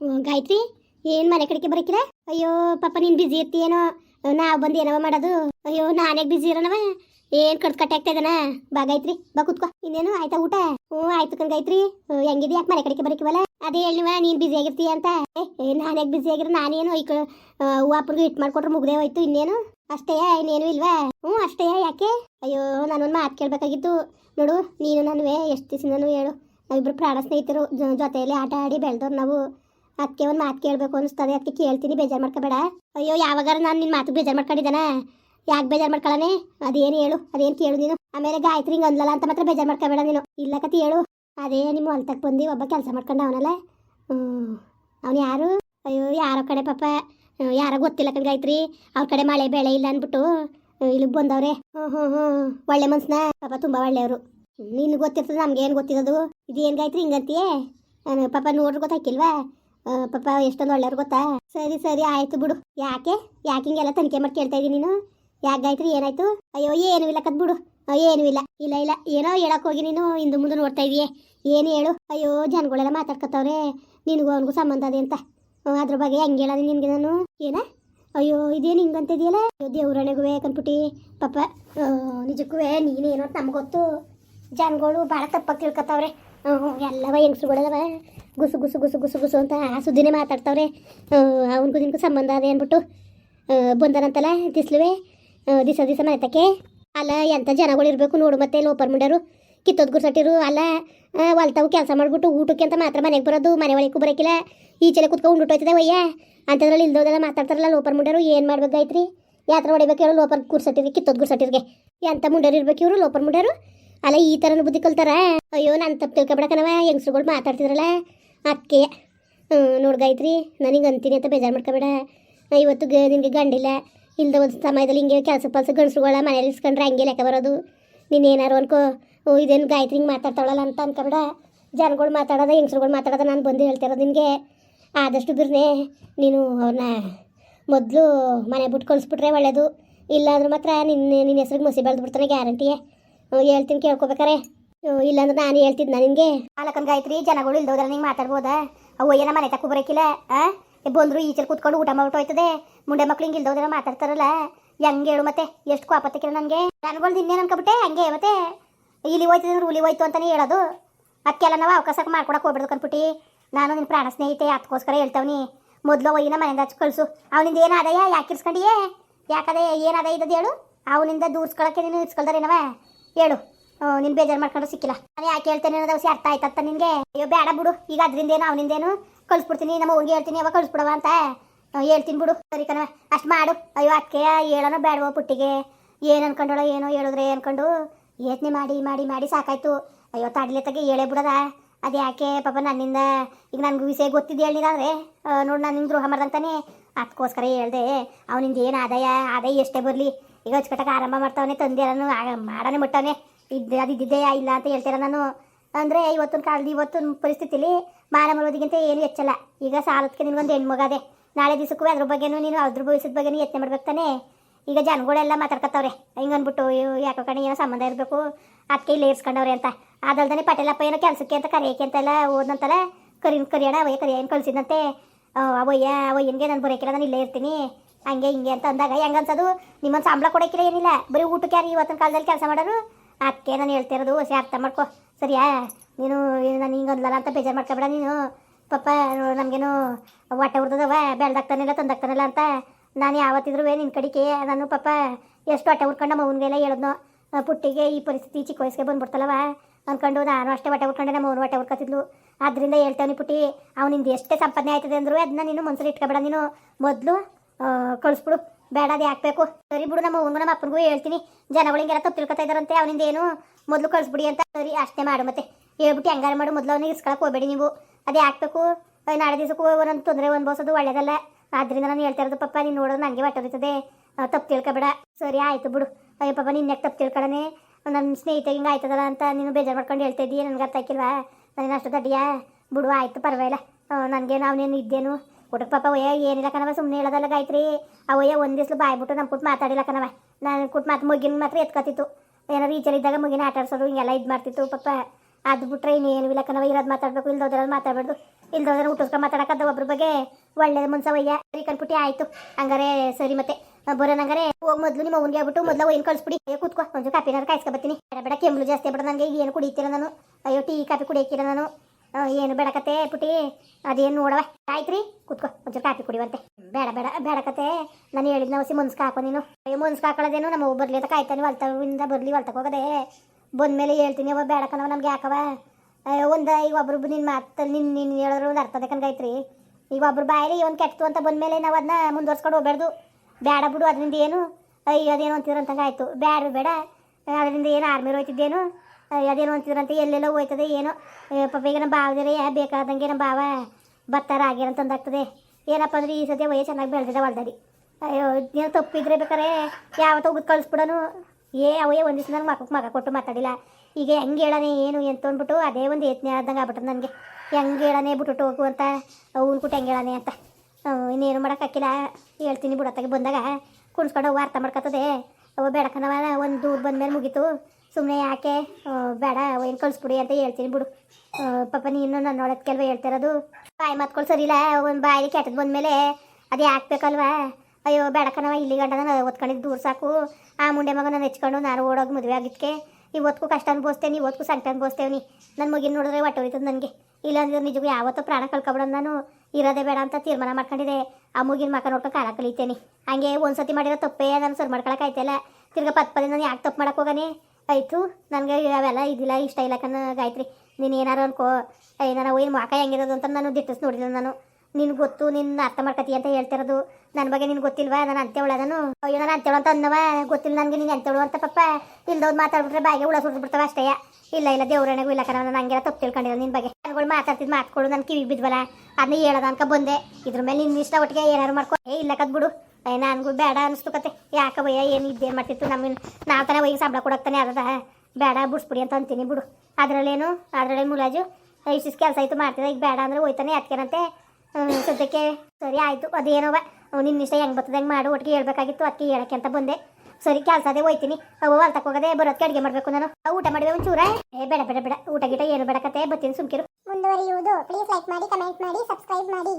ಗಾಯತ್ರಿ ಏನ್ ಮನೆ ಕಡೆಗೆ ಬರಕಿರ ಅಯ್ಯೋ ಪಾಪ ನೀನ್ ಬಿಜಿ ಇರ್ತೀಯೇನೋ ನಾವ್ ಬಂದು ಏನವ ಮಾಡೋದು. ಅಯ್ಯೋ ನಾನೇ ಬಿಜಿ ಇರೋಣವ ಏನ್ ಕಟ್ ಕಟ್ಟಿ ಆಗ್ತಾ ಇದನ ಬಾ ಗಾಯತ್ರಿ ಬಾ ಕುತ್ಕೋ. ಇನ್ನೇನು ಆಯ್ತಾ ಊಟ? ಹ್ಞೂ ಆಯ್ತು ಕಣ್ ಗಾಯತ್ರಿ. ಹ್ಮ್, ಹೆಂಗಿದ್ಯಾ? ಯಾಕೆ ಮನೆ ಕಡೆಗೆ ಬರಕಿವಲ್ಲ? ಅದೇ ಹೇಳಿವ ನೀನ್ ಬಿಜಿ ಆಗಿರ್ತೀಯ ಅಂತ. ಏ, ಏ ನಾನೇ ಬಿಜಿ ಆಗಿರೋ ನಾನೇನು ಈ ಹೂವಾಪುರ್ಗೆ ಹಿಟ್ ಮಾಡ್ಕೊಟ್ರೆ ಮುಗ್ದೇ ಹೋಯ್ತು ಇನ್ನೇನು? ಅಷ್ಟೇ ಇನ್ನೇನು ಇಲ್ವಾ? ಹ್ಞೂ ಅಷ್ಟೇ ಯಾಕೆ? ಅಯ್ಯೋ ನಾನೊಂದು ಮಾತು ಕೇಳಬೇಕಾಗಿತ್ತು. ನೋಡು ನೀನು ನಾನು ಎಷ್ಟು ದಿವಸ ಹೇಳು. ನಾವಿಬ್ರು ಪ್ರಾಣ ಸ್ನೇಹಿತರು ಜೊತೆಯಲ್ಲಿ ಆಟ ಆಡಿ ಬೆಳೆದವ್ರು ನಾವು. ಅದಕ್ಕೆ ಒಂದು ಮಾತು ಕೇಳಬೇಕು ಅನಿಸ್ತದೆ. ಅದಕ್ಕೆ ಕೇಳ್ತೀನಿ, ಬೇಜಾರು ಮಾಡ್ಕೋಬೇಡ. ಅಯ್ಯೋ, ಯಾವಾಗಾರ ನಾನು ನಿನ್ನ ಮಾತು ಬೇಜಾರು ಮಾಡ್ಕೊಂಡಿದ್ದಾನ? ಯಾಕೆ ಬೇಜಾರು ಮಾಡ್ಕೊಳ್ಳನೆ ಅದೇನು ಹೇಳು, ಅದೇನು ಕೇಳು ನೀನು? ಆಮೇಲೆ ಗಾಯತ್ರಿ ಹಿಂಗೆ ಅಂದಲ್ಲ ಅಂತ ಮಾತ್ರ ಬೇಜಾರು ಮಾಡ್ಕೋಬೇಡ ನೀನು. ಇಲ್ಲ ಕತಿ ಹೇಳು. ಅದೇ ನಿಮ್ಮ ಹೊಲ್ತಕ್ಕೆ ಬಂದು ಒಬ್ಬ ಕೆಲಸ ಮಾಡ್ಕೊಂಡು ಅವನಲ್ಲ. ಹ್ಞೂ ಅವನು ಯಾರು? ಅಯ್ಯೋ, ಯಾರೋ ಕಡೆ ಪಾಪ. ಯಾರೋ ಗೊತ್ತಿಲ್ಲ ಕಣ್ ಗಾಯತ್ರಿ. ಅವ್ರ ಕಡೆ ಮಳೆ ಬೆಳೆ ಇಲ್ಲ ಅಂದ್ಬಿಟ್ಟು ಇಲ್ಲಿಗೆ ಬಂದವ್ರೆ. ಹ್ಞೂ ಹ್ಞೂ ಹ್ಞೂ ಒಳ್ಳೆ ಮನ್ಸನ. ಪಾಪ ತುಂಬ ಒಳ್ಳೆಯವರು. ನಿನ್ಗೆ ಗೊತ್ತಿರ್ತದೆ ನಮ್ಗೆ ಏನು ಗೊತ್ತಿರೋದು? ಏನು ಗಾಯತ್ರಿ ಹಿಂಗಂತೀಯೇ? ಪಾಪ ನೋಡ್ರಿ ಗೊತ್ತಾಕಿಲ್ವಾ ಪಾಪ ಎಷ್ಟೊಂದು ಒಳ್ಳೆಯವ್ರು ಗೊತ್ತಾ? ಸರಿ ಸರಿ, ಆಯ್ತು ಬಿಡು. ಯಾಕೆ? ಯಾಕೆ ಹಿಂಗೆಲ್ಲ ತನಿಖೆ ಮಾಡಿ ಕೇಳ್ತಾ ಇದೀನಿ ನೀನು? ಯಾಕೆ ಗಾಯತ್ರಿ? ಏನಾಯ್ತು? ಅಯ್ಯೋ, ಏನೂ ಇಲ್ಲ ಕದ್ ಬಿಡು. ಏನೂ ಇಲ್ಲ. ಇಲ್ಲ ಇಲ್ಲ. ಏನೋ ಹೇಳಕ್ ಹೋಗಿ ನೀನು ಹಿಂದೆ ಮುಂದೆ ನೋಡ್ತಾ ಇದೀಯೇ. ಏನು ಹೇಳು? ಅಯ್ಯೋ, ಜನಗಳೆಲ್ಲ ಮಾತಾಡ್ಕೊತಾವ್ರೆ. ನಿನಗೂ ಅವನಿಗೂ ಸಂಬಂಧ ಅದೇ ಅಂತ. ಅದ್ರ ಬಗ್ಗೆ ಹೆಂಗೆ ಹೇಳೋದು ನಿನ್ಗೆ ನಾನು? ಏನ? ಅಯ್ಯೋ, ಇದೇನು ಹಿಂಗಂತಿದೆಯಲ್ಲ? ಅಯ್ಯೋ ದೇವ್ರಣೆಗುವೆ ಕನ್ಪುಟಿ ಪಾಪ ನಿಜಕ್ಕೂ ನೀನೇನೋ ನಮ್ಗೆ ಗೊತ್ತು. ಜನಗಳು ಭಾಳ ತಪ್ಪಾಗಿ ತಿಳ್ಕೊತಾವ್ರೆ. ಎಲ್ಲವ ಹೆಂಗ್ಸ್ರುಗಳೆಲ್ಲವ ಗುಸು ಗುಸು ಗುಸು ಗುಸು ಗುಸು ಅಂತ ಆ ಸುದ್ದಿನೇ ಮಾತಾಡ್ತಾವ್ರೆ. ಅವನಿಗೂ ನಿನ್ಗೂ ಸಂಬಂಧ ಅದೇ ಅಂದ್ಬಿಟ್ಟು ಬಂದನಂತಲ್ಲ ತಿಸ್ಲುವೆ ದಿಸ ದಿಸ ಮನೆತಕ್ಕೆ ಅಲ್ಲ ಎಂಥ ಜನಗಳು ಇರಬೇಕು ನೋಡು ಮತ್ತೆ ಲೋಪರ್ ಮುಂಡರು. ಕಿತ್ತೋದ್ ಗುರ್ಸಟ್ಟಿರು ಅಲ್ಲ ಹೊಲ್ತಾವು ಕೆಲಸ ಮಾಡ್ಬಿಟ್ಟು ಊಟಕ್ಕೆ ಅಂತ ಮಾತ್ರ ಮನೆಗೆ ಬರೋದು, ಮನೆ ಒಳಗೂ ಬರೋಕ್ಕಿಲ್ಲ ಈಚೆಲೆ ಕುತ್ಕೊಂಡು ಉಂಡುಟ್ಟೋಯ್ತದೆ ವಯ್ಯ ಅಂಥದ್ರಲ್ಲಿ ಇಲ್ದೋದೆಲ್ಲ ಮಾತಾಡ್ತಾರಲ್ಲ ಲೋಪರ್ ಮುಂಡರು, ಏನು ಮಾಡ್ಬೇಕಾಯ್ತ್ರಿ ಯಾತ್ರ ಹೊಡಿಬೇಕು ಹೇಳು ಲೋಪರ್ ಗುರ್ಸಟ್ಟಿರಿ ಕಿತ್ತೋದ್ ಗುರ್ಸಟ್ಟಿರಿಗೆ ಎಂಥ ಮುಂಡರು ಇರ್ಬೇಕು ಇವರು ಲೋಪರ್ ಮುಂಡರು? ಅಲ್ಲ, ಈ ಥರನೂ ಬುದ್ಧಿ ಕಲ್ತಾರ? ಅಯ್ಯೋ, ನಾನು ತಪ್ಪು ತಿಳ್ಕೊಬಿಡಕನವ ಹೆಂಗಸ್ರುಗಳು ಮಾತಾಡ್ತಿದ್ರಲ್ಲ. ಅದಕ್ಕೆ ನೋಡ್ಗಾಯ್ತ್ರಿ ನನಗೆ ಅಂತೀನಿ ಅಂತ ಬೇಜಾರು ಮಾಡ್ಕೋಬೇಡ. ಇವತ್ತು ಗ, ನಿನಗೆ ಗಂಡಿಲ್ಲ ಇಲ್ಲದ ಒಂದು ಸಮಯದಲ್ಲಿ ಹಿಂಗೆ ಕೆಲಸ ಪಲ್ಸ ಗಂಡಸುಗಳ ಮನೇಲಿ ಇಸ್ಕೊಂಡ್ರೆ ಹಂಗೆ ಲೆಕ್ಕ ಬರೋದು. ನೀನು ಏನಾರು ಅನ್ಕೋ. ಓ ಇದೇನು ಗಾಯತ್ರಿ ಮಾತಾಡ್ತಾಳಲ್ಲ ಅಂತ ಅನ್ಕೋಬೇಡ. ಜನಗಳು ಮಾತಾಡೋದು, ಹೆಂಗಸ್ರುಗಳು ಮಾತಾಡೋದು ನಾನು ಬಂದು ಹೇಳ್ತಿರೋದು ನಿನಗೆ. ಆದಷ್ಟು ಬಿರ್ನೆ, ನೀನು ಅವ್ರನ್ನ ಮೊದಲು ಮನೆ ಬಿಟ್ಟು ಕಳಿಸ್ಬಿಟ್ರೆ ಒಳ್ಳೇದು. ಇಲ್ಲಾಂದ್ರೆ ಮಾತ್ರ ನಿನ್ನ ನಿನ್ನ ಹೆಸ್ರಿಗೆ ಮಸಿ ಬೆಳೆದು ಬಿಡ್ತಾನೆ ಗ್ಯಾರಂಟಿಯೇ. ಹೇಳ್ತೀನಿ ಕೇಳ್ಕೊಬೇಕಾರೆ. ಇಲ್ಲಾಂದ್ರೆ ನಾನು ಹೇಳ್ತಿದ್ನ ನಿನಗೆ? ಅಲಕನ್ ಗಾಯತ್ರಿ ಜನಗಳು ಇಲ್ದೋದ್ರ ನಿಂಗೆ ಮಾತಾಡ್ಬೋದಾ? ಅವು ಏನ ಮನೆ ತಕ್ಕ ಬರಕಿಲ್ಲ ಆ? ಬಂದ್ರು ಈಚಲ್ ಕುತ್ಕೊಂಡು ಊಟ ಮಾಡ್ಬಿಟ್ಟು ಹೋಯ್ತದೆ. ಮುಂಡೆ ಮಕ್ಳು ಇಲ್ದೋದ್ರ ಮಾತಾಡ್ತಾರಲ್ಲ. ಹೆಂಗೆ ಹೇಳು ಮತ್ತೆ, ಎಷ್ಟು ಕೋಪತ್ತಕ್ಕಿಲ್ಲ ನನಗೆ. ನನ್ಗಳು ಇನ್ನೇನು ಅನ್ಕೊಬಿಟ್ಟೆ ಹಂಗೆ ಮತ್ತೆ. ಇಲ್ಲಿ ಹೋಯ್ತದೆ ಅಂದ್ರೆ ಹುಲಿ ಹೋಯ್ತು ಅಂತಾನೆ ಹೇಳೋದು. ಅಕ್ಕೆಲ್ಲ ನಾವು ಅವಕಾಶಕ್ಕೆ ಮಾಡ್ಕೊಡಕ್ಕೆ ಹೋಗ್ಬಿಡ್ದು ಕನ್ಬಿಟ್ಟಿ ನಾನು ನಿನ್ನ ಪ್ರಾಣ ಸ್ನೇಹಿತೆ ಅದಕ್ಕೋಸ್ಕರ ಹೇಳ್ತಾವ್ನಿ. ಮೊದಲು ಒಯ್ಯಿನ ಮನೆಯಿಂದ ಹಚ್ಚಿ ಕಳಿಸು. ಅವನಿಂದ ಏನು ಆದಾಯ? ಯಾಕೆ ಇರ್ಸ್ಕೊಂಡಿಯೇ? ಯಾಕದೆ ಏನಾದ ಹೇಳು. ಅವನಿಂದ ದೂರ್ಸ್ಕೊಳಕ್ಕೆ ನೀನು ಇರ್ಸ್ಕೊಳ್ದಾರೇನವ? ಹೇಳು. ನಿನ್ ಬೇಜಾರ್ ಮಾಡ್ಕೊಂಡು ಸಿಕ್ಕಿಲ್ಲ. ನಾನು ಯಾಕೆ ಹೇಳ್ತೇನೆ ಅನ್ನೋದು ಅರ್ಥ ಆಯ್ತಂತ ನಿನ್ಗೆ? ಅಯ್ಯೋ, ಬೇಡ ಬಿಡು. ಈಗ ಅದರಿಂದೇನು, ಅವನಿಂದೇನು? ಕಳಿಸ್ಬಿಡ್ತೀನಿ. ನಮ್ಮ ಹೋಗಿ ಹೇಳ್ತೀನಿ, ಯಾವಾಗ ಕಳಿಸ್ಬಿಡವ ಅಂತ. ಹೇಳ್ತೀನಿ ಬಿಡು. ಸರಿ ಕಣವ ಅಷ್ಟು ಮಾಡು. ಅಯ್ಯೋ, ಅಕ್ಕೆ ಹೇಳೋಣ ಬೇಡವೋ ಪುಟ್ಟಿಗೆ. ಏನು ಅನ್ಕೊಂಡೋಳ, ಏನೋ ಹೇಳಿದ್ರೆ ಅನ್ಕೊಂಡು ಯೋಚನೆ ಮಾಡಿ ಮಾಡಿ ಮಾಡಿ ಸಾಕಾಯ್ತು. ಅಯ್ಯೋ, ತಾಡ್ಲೆ ತಗೆ ಹೇಳೇ ಬಿಡದ. ಅದು ಯಾಕೆ? ಪಾಪ ನನ್ನಿಂದ ಈಗ ನನಗೂ ವಿಷಯ ಗೊತ್ತಿದ್ದು ಹೇಳಿದಾದ್ರೆ ನೋಡಿ ನಾನು ನಿಂಗೆ ದ್ರೋಹ ಮಾಡ್ದಂತಾನೆ ಅದಕ್ಕೋಸ್ಕರ ಹೇಳ್ದೆ. ಅವ್ನಿಂದ ಏನು ಆದಾಯ? ಆದಾಯ ಎಷ್ಟೇ ಬರಲಿ. ಈಗ ಹಚ್ಕಟ್ಟಕ್ಕೆ ಆರಂಭ ಮಾಡ್ತಾವನೆ ತಂದೆ ಮಾಡಾನೆ ಮುಟ್ಟವನೆ. ಇದ್ದೆ, ಅದು ಇಲ್ಲ ಅಂತ ಹೇಳ್ತೀರ ನಾನು. ಅಂದರೆ ಇವತ್ತಿನ ಕಾಲದ ಇವತ್ತಿನ ಪರಿಸ್ಥಿತಿಲಿ ಮಾನ ಮರೋದಿಗಿಂತ ಏನು ಹೆಚ್ಚಲ್ಲ. ಈಗ ಸಾಲದಕ್ಕೆ ನಿನ್ಗೊಂದು ಅದೇ. ನಾಳೆ ದಿವಸಕ್ಕೂ ಅದ್ರ ಬಗ್ಗೆನೂ ನೀನು ಅದ್ರ ಭವಿಷ್ಯದ ಬಗ್ಗೆನೂ ಯತ್ನೆ ಮಾಡ್ಬೇಕು ತಾನೇ. ಈಗ ಜನಗಳೆಲ್ಲ ಮಾತಾಡ್ಕೊತಾವ್ರೆ ಹಿಂಗೆ ಅಂದ್ಬಿಟ್ಟು ಯಾಕೋ ಕಣ ಏನೋ ಸಂಬಂಧ ಇರಬೇಕು. ಅದಕ್ಕೆ ಇಲ್ಲಿ ಇರ್ಸ್ಕೊಂಡವ್ರೆ ಅಂತ. ಅದಲ್ದೇ ಪಟೇಲಪ್ಪ ಏನೋ ಕೆಲಸಕ್ಕೆ ಅಂತ ಕರೆಯಕ್ಕೆ ಅಂತೆಲ್ಲ ಓದಂತಲ್ಲ ಕರಿ ಕರಿಯೋಣ, ಅವಯ್ಯ ಕರಿಯ ಏನು ಕಳ್ಸಿದಂತೆ ಅವಯ್ಯ, ಅವಯ್ಯನಿಗೆ ನಾನು ಬರೋಕಿಲ್ಲ ನಾನು ಇಲ್ಲೇ ಇರ್ತೀನಿ. ಹಂಗೆ ಹಿಂಗೆ ಅಂತ ಅಂದಾಗ ಹೆಂಗೆ ಅನ್ಸೋದು ನಿಮ್ಮನ್ನು ಸಂಬಳ ಕೊಡೋಕ್ಕಿಲ್ಲ ಏನಿಲ್ಲ. ಬರೀ ಊಟಕ್ಕೆ ಯಾರು ಇವತ್ತಿನ ಕಾಲದಲ್ಲಿ ಕೆಲಸ ಮಾಡೋರು? ಅದಕ್ಕೆ ನಾನು ಹೇಳ್ತಿರೋದು ಹೊಸ ಅರ್ಥ ಮಾಡ್ಕೊ. ಸರಿಯಾ? ನೀನು ನಾನು ಹಿಂಗೆ ಲಲ ಅಂತ ಬೇಜಾರು ಮಾಡ್ಕೊಬೇಡ ನೀನು. ಪಾಪ ನಮಗೇನು ಹೊಟ್ಟೆ ಹುಡ್ದದವ ಬೆಳ್ದಾಗ್ತಾನಿಲ್ಲ, ತಂದಾಗ್ತಾನಿಲ್ಲ ಅಂತ. ನಾನು ಯಾವತ್ತಿದ್ರು ನಿನ್ನ ಕಡೆಗೆ ನಾನು ಪಾಪ ಎಷ್ಟು ಹೊಟ್ಟೆ ನಮ್ಮ ಅವನಿಗೆಲ್ಲ ಹೇಳಿದ್ನೋ. ಪುಟ್ಟಿಗೆ ಈ ಪರಿಸ್ಥಿತಿ ಚಿಕ್ಕ ವಯಸ್ಸಿಗೆ ಬಂದ್ಬಿಡ್ತಲ್ಲವ. ಅಂದ್ಕೊಂಡು ನಾನು ಅಷ್ಟೇ ಹೊಟ್ಟೆ ಹುಡ್ಕೊಂಡೆ ನಮ್ಮ ಅವ್ನು ಹೊಟ್ಟೆ ಹುಡ್ಕೊತಿದ್ಲು ಅದರಿಂದ ಹೇಳ್ತೇವೆ ಪುಟ್ಟಿ, ಅವನಿಂದ ಎಷ್ಟೇ ಸಂಪಾದನೆ ಆಯ್ತದೆ ಅಂದ್ರು ಅದನ್ನ ನೀನು ಮನ್ಸಲ್ಲಿ ಇಟ್ಕೊಬೇಡ ನೀನು. ಮೊದಲು ಕಳಿಸ್ಬಿಡು. ಬೇಡ, ಅದು ಹಾಕ್ಬೇಕು. ಸರಿ ಬಿಡು, ನಮ್ಮ ಅವನಿಗೂ ನಮ್ಮ ಅಪ್ಪನಿಗೂ ಹೇಳ್ತೀನಿ. ಜನಗಳು ಹಿಂಗೆಲ್ಲ ತಪ್ಪು ತಿಳ್ಕೊತಾ ಇದಾರಂತೆ ಅವನಿಂದ ಏನು ಮೊದಲು ಕಳಿಸ್ಬಿಡಿ ಅಂತ ಸರಿ, ಅಷ್ಟೇ ಮಾಡು ಮತ್ತೆ. ಹೇಳ್ಬಿಟ್ಟು ಹೆಂಗಾರ ಮಾಡು, ಮೊದಲು ಅವನಿಗೆ ಇಸ್ಕೊಳಕ್ಕೆ ಹೋಗಬೇಡಿ ನೀವು. ಅದೇ ಹಾಕ್ಬೇಕು. ನಾಳೆ ದಿವಸಕ್ಕೂ ಒಂದೊಂದು ತೊಂದರೆ ಅನ್ಬೋಸೋದು ಒಳ್ಳೇದಲ್ಲ. ಆದ್ರಿಂದ ನಾನು ಹೇಳ್ತಾ ಇರೋದು, ಪಪ್ಪ, ನೀನು ನೋಡೋದು ನನಗೆ ಹೊಟ್ಟೋರಿತದೆ ತಪ್ಪು ತಿಳ್ಕೊಬೇಡ. ಸರಿ, ಆಯಿತು ಬಿಡು. ಅಯ್ಯ ಪಾಪ ನಿನ್ನ ತಪ್ಪು ತಿಳ್ಕೊಳ್ಳೋನೆ ನನ್ನ ಸ್ನೇಹಿತ ಹಿಂಗೆ ಆಯ್ತದಲ್ಲ ಅಂತ ನೀನು ಬೇಜಾರು ಮಾಡ್ಕೊಂಡು ಹೇಳ್ತಾ ಇದ್ದೀಯ, ನನಗೆ ಅರ್ಥ ಆಕಿಲ್ವಾ ನನಗೆ ಅಷ್ಟು ದಡ್ಡಿಯಾ? ಬಿಡು, ಆಯಿತು, ಪರವಾಗಿಲ್ಲ. ನನಗೇನು, ಅವನೇನು ಇದ್ದೇನು? ಊಟಕ್ಕೆ ಪಾಪ ಒಯ್ಯ ಏನಿಲ್ಲ ಕಣವ ಸುಮ್ಮನೆ ಹೇಳೋದಲ್ಲ ಗಾಯತ್ರಿ. ಅವಯ್ಯ ಒಂದು ದಿವ್ಸ ಬಾಯ್ಬಿಟ್ಟು ನಮ್ಮ ಕುಟ್ಟು ಮಾತಾಡಿಲ್ಲ ಕಣವ ನಾನು ಕುಟ್ಟು ಮಾತು ಮುಗಿನ ಮಾತ್ರ ಎತ್ಕೊತಿತ್ತು. ಏನಾರು ಈಚರಿದ್ದಾಗ ಮುಗಿನ ಆಟ ಆಡ್ಸೋದು ಹಿಂಗೆಲ್ಲ ಇದು ಮಾಡ್ತಿತ್ತು ಪಾಪ. ಅದು ಬಿಟ್ರೆ ಇನ್ನೇನು ಇಲ್ಲ ಕಣವ ಇರೋದು ಮಾತಾಡಬೇಕು ಇಲ್ದೋದ್ರಲ್ಲಿ ಮಾತಾಡಬಾರ್ದು. ಇಲ್ದೋದ್ರೆ ಹುಟ್ಟಿಸ್ಕೊಂಡು ಮಾತಾಡಕ್ಕದ ಒಬ್ರ ಬಗ್ಗೆ. ಒಳ್ಳೇದು ಮುಂಚೆ ಒಯ್ಯ ಸರಿ ಕಣ್ಪುಟ್ಟಿ ಆಯಿತು. ಹಂಗಾರೆ ಸರಿ ಮತ್ತೆ. ಬರೋ ಹಂಗಾರೆ. ಹೋಗಿ ಮೊದ್ಲು ನಿಮ್ಮ ಅವ್ನಿಗೆ ಆಗ್ಬಿಟ್ಟು ಮೊದ್ಲು ಒಯ್ನ್ ಕಳಿಸ್ಬಿಡಿ. ಕೂತ್ಕೋ ಒಂಚೂರು ಕಾಪಿನಾರು ಕಾಯಿಸ್ಕೊಬತ್ತೀನಿ. ಬೇಡ ಬೇಡ ಕೆಮ್ಮಲು ಜಾಸ್ತಿ ಬೇಡ ನನಗೆ ಏನು ಕುಡಿತೀರ ನಾನು? ಅಯ್ಯೋ ಟೀ ಕಾಫಿ ಕುಡಿಯಕ್ಕಿರ ನಾನು? ಆ, ಏನು ಬೇಡಕತ್ತೆ ಪುಟಿ ಅದೇನು ನೋಡವ ಆಯ್ತ್ರಿ, ಕೂತ್ಕೋ, ಒಂಚೂರು ಕಾಫಿ ಕುಡಿವಂತೆ ಬೇಡ ಬೇಡ ಬೇಡಕತ್ತೆ ನಾನು ಹೇಳಿದ್ನ ಹೊಸಿ ಮುನ್ಸ್ಕ ಹಾಕೋ ನೀನು. ಅಯ್ಯೋ ಮುನ್ಸ್ಕ ಹಾಕೊಳ್ಳೋದೇನು? ನಮ್ಮ ಬರ್ಲಿ ಅಂತ ಕಾಯ್ತಾನೆ ಹೊಲ್ತವಿಂದ ಬರ್ಲಿ ಹೊಲ್ತಕ್ಕೆ ಹೋಗದೆ. ಬಂದ್ಮೇಲೆ ಹೇಳ್ತೀನಿ ಅವ ಬೇಡಕನವ ನಮ್ಗೆ ಯಾಕವ ಒಂದ, ಈಗ ಒಬ್ರು ನಿನ್ನ ಮಾತು ನಿನ್ನ ನಿನ್ನ ಹೇಳೋರು ಒಂದು ಅರ್ಥ ಬೇಕಂಗೈತ್ರಿ ಈಗ ಒಬ್ರು ಬಾಯಲ್ಲಿ ಒಂದು ಕೆಟ್ಟು ಅಂತ ಬಂದ್ಮೇಲೆ ನಾವು ಅದನ್ನ ಮುಂದುವರ್ಸ್ಕೊಂಡು ಹೋಗ್ಬಾರ್ದು. ಬೇಡ ಬಿಡು, ಅದರಿಂದ ಏನು? ಅಯ್ಯೋ, ಅದೇನು ಅಂತೀರಂತಂಗೆ ಆಯಿತು. ಬೇಡ ಬೇಡ. ಅದರಿಂದ ಏನು ಆರ್ಮಿ ಹೋಯ್ತಿದ್ದೇನು ಅಯ್ಯೋ ಅದೇನು ಅಂತಿದ್ರಂತೆ, ಎಲ್ಲೆಲ್ಲೋ ಹೋಯ್ತದೆ, ಏನೋ ಪಾಪ ಈಗ ನಮ್ಮ ಭಾವದಿರೇ ಬೇಕಾದಂಗೆ ನಮ್ಮ ಬಾವ ಬತ್ತಾರ ಆಗ್ಯಾರ ಅಂತಂದಾಗ್ತದೆ ಏನಪ್ಪ ಅಂದ್ರೆ ಈ ಸದ್ಯ ವಯ ಚೆನ್ನಾಗಿ ಬೆಳೆದಿದೆ ಹೊಲ್ದಡಿ ಅಯ್ಯೋ ಏನೋ ತಪ್ಪಿದ್ರೆ ಬೇಕಾರೆ ಯಾವತ್ತ ಹೋಗುದು ಕಳಿಸ್ಬಿಡೋನು. ಏ ಅವಯ್ಯ ಒಂದು ದಿವಸ ನನಗೆ ಮಗ ಕೊಟ್ಟು ಮಾತಾಡಿಲ್ಲ. ಈಗ ಹೆಂಗೆ ಹೇಳನೆ, ಏನು, ಎಂತ ಅಂದ್ಬಿಟ್ಟು ಅದೇ ಒಂದು ಯತ್ನೆ ಆದಂಗೆ ಆಗ್ಬಿಟ್ಟು ನನಗೆ. ಹೆಂಗೆ ಹೇಳನೆ ಬಿಟ್ಟು ಹೋಗು ಅಂತ, ಅವ್ನು ಕುಟ್ಟು ಹೆಂಗೆ ಹೇಳನೆ ಅಂತ. ಅವ್ ಇನ್ನೇನು ಮಾಡೋಕ್ಕಾಗಿಲ್ಲ ಹೇಳ್ತೀನಿ ಬಿಡತ್ತಾಗೆ ಬಂದಾಗ ಕುಣಿಸ್ಕೊಂಡು ಅವು ಅರ್ಥ ಮಾಡ್ಕೊತದೆ. ಅವ ಬೇಡಕನವ ಒಂದು ದೂರ ಬಂದ್ಮೇಲೆ ಮುಗೀತು. ಸುಮ್ಮನೆ ಯಾಕೆ? ಬೇಡ ಏನು ಕಳಿಸ್ಬಿಡಿ ಅಂತ ಹೇಳ್ತೀನಿ ಬಿಡು. ಪಾಪ ನೀನು ನನ್ನ ನೋಡೋದು ಕೆಲವ ಹೇಳ್ತಿರೋದು ಬಾಯಿ ಸರಿ ಇಲ್ಲ ಒಂದು ಬಾಯಿ ಕೆಟ್ಟದ್ದು ಬಂದಮೇಲೆ ಅದು ಹಾಕ್ಬೇಕಲ್ವಾ? ಅಯ್ಯೋ, ಬೇಡಕನವ, ಇಲ್ಲಿ ಗಂಡ ನಾನು ಓದ್ಕೊಂಡಿದ್ದು ದೂರ ಸಾಕು. ಆ ಮುಂಡೆ ಮಗ ನಾನು ಹೆಚ್ಕೊಂಡು ನಾನು ಓಡೋಗಿ ಮದುವೆ ಆಗಿದ್ದಕ್ಕೆ ಇವತ್ತಿಗೂ ಕಷ್ಟ ಅನ್ಭವಿಸ್ತೇನೆ ಇವತ್ತಿಗೂ ಸಂಕಟ ನೀ. ನನ್ನ ಮಗಿನ ನೋಡಿದ್ರೆ ಹೊಟ್ಟೆ ನನಗೆ. ಇಲ್ಲಾಂದ್ರೆ ನಿಜಕ್ಕೂ ಯಾವತ್ತೂ ಪ್ರಾಣ ಕಳ್ಕೊಬಿಡೋದು ನಾನು. ಇರೋದೇ ಬೇಡ ಅಂತ ತೀರ್ಮಾನ ಮಾಡ್ಕೊಂಡಿದೆ. ಆ ಮುಗಿನ ಮಕ್ಕ ನೋಡ್ಕೊಂಡು ಕಾಲ ಕಲಿತೇನೆ. ಹಂಗೆ ಒಂದ್ಸತಿ ಮಾಡಿರೋ ತಪ್ಪೇ ನಾನು ಸರ್ ಮಾಡ್ಕೊಳಕ್ಕೆ ಆಯ್ತಲ್ಲ? ತಿರ್ಗಾ ಪದ ಪದೇ ನಾನು ಯಾಕೆ ತಪ್ಪು ಮಾಡಕ್ಕೆ ಹೋಗಾನೆ? ಆಯಿತು, ನನಗೆ ಅವೆಲ್ಲ ಇದಿಲ್ಲ, ಇಷ್ಟ ಇಲ್ಲ ಕನ್ನ ಗಾಯತ್ರಿ. ನೀನು ಏನಾರು ಅನ್ಕೋ. ಏನಾರ ಏನು ಮಾಕ ಹೆಂಗಿರೋದು ಅಂತ ನಾನು ದಿಟ್ಟಿಸ್ ನೋಡಿಲ್ಲ ನಾನು. ನಿನ್ಗೆ ಗೊತ್ತು ನಿನ್ನ ಅರ್ಥ ಮಾಡ್ಕತಿ ಅಂತ ಹೇಳ್ತಿರೋದು. ನನ್ನ ಬಗ್ಗೆ ನಿನ್ ಗೊತ್ತಿಲ್ವಾ? ನಾನು ಅಂತೇವಳ ನಾನು ಅಯ್ಯೋ, ನಾನು ಅಂತೇಳು ಅಂತ ಅನ್ನವ ಗೊತ್ತಿಲ್ಲ ನನಗೆ, ನೀನು ಅಂತೇಳು ಅಂತ ಪಪ್ಪ. ಇಲ್ದವ್ದು ಮಾತಾಡ್ಬಿಟ್ರೆ ಬಾಯಿಗೆ ಹುಳ ಸುಡ್ಬಿಡ್ತಾವ ಅಷ್ಟೇ. ಇಲ್ಲ ಇಲ್ಲ ದೇವ್ರಣೆಗೂ ಇಲ್ಲ ಕಣ ನಾನು ಹಂಗೆಲ್ಲ ತಪ್ಪು ತಿಳ್ಕೊಂಡಿರೋ ನಿನ್ ಬಗ್ಗೆ. ಜನಗಳು ಮಾತಾಡ್ತಿದ್ದು ಮಾತ್ಕೊಳ್ಳು ನನ್ನ ಕಿವಿ ಬಿದ್ವಲ್ಲ. ಅದನ್ನ ಹೇಳದ ಅನ್ಕ ಬಂದೆ. ಇದ್ರ ಮೇಲೆ ನಿನ್ನ ಇಷ್ಟ ಒಟ್ಟಿಗೆ ಏನಾರು ಮಾಡ್ಕೊ. ಏ, ಇಲ್ಲ ಕದ್ ಬಿಡು. ಏ, ನನಗೂ ಬೇಡ ಅನಿಸ್ತು ಕತೆ. ಯಾಕ ಭಯ ಏನು ಇದ್ದೇನು ಮಾಡ್ತಿತ್ತು ನಮ್ಮ ನಾವು ತಾನೇ ಹೋಗಿ ಸಂಬಳ ಕೊಡಕ್ತಾನೆ ಅದ ಬೇಡ, ಬಿಡಿಸ್ಬಿಡಿ ಅಂತ ಅಂತೀನಿ ಬಿಡು. ಅದರಲ್ಲೇನು? ಅದರಲ್ಲೇ ಮುಲಾಜು ಐಸಿಸ್ ಕೆಲಸ ಆಯ್ತು, ಮಾಡ್ತಿದ್ದ. ಈಗ ಬೇಡ ಅಂದ್ರೆ ಹೋಯ್ತಾನೆ ಅದಕ್ಕೇನಂತೆ ಸದ್ಯಕ್ಕೆ ಸರಿ ಆಯಿತು. ಅದೇನವ ನಿನ್ನ ಇಷ್ಟ ಹೆಂಗೆ ಬರ್ತದೆ ಹೆಂಗೆ ಮಾಡು. ಒಟ್ಟಿಗೆ ಹೇಳ್ಬೇಕಾಗಿತ್ತು ಅದಕ್ಕೆ ಹೇಳಕ್ಕೆ ಅಂತ ಬಂದೆ. ಸರಿ ಕೆಲಸ ಅದೇ ಹೋಯ್ತೀನಿ. ಅವು ಹೊಲ್ತಕ್ಕೆ ಹೋಗದೆ ಬರೋದಕ್ಕೆ ಅಡುಗೆ ಮಾಡಬೇಕು ನಾನು. ಊಟ ಮಾಡಿದೆ ಒಂಚೂರ. ಏ, ಬೇಡ ಬೇಡ ಬೇಡ. ಊಟ ಗೀಟ ಏನು ಬೇಡಕತ್ತೆ ಬತ್ತೀನಿ ಸುಮ್ಕಿರು. ಮುಂದುವರಿಯುವುದು. ಪ್ಲೀಸ್ ಲೈಕ್ ಮಾಡಿ ಕಮೆಂಟ್ ಮಾಡಿ ಸಬ್ಸ್ಕ್ರೈಬ್ ಮಾಡಿ.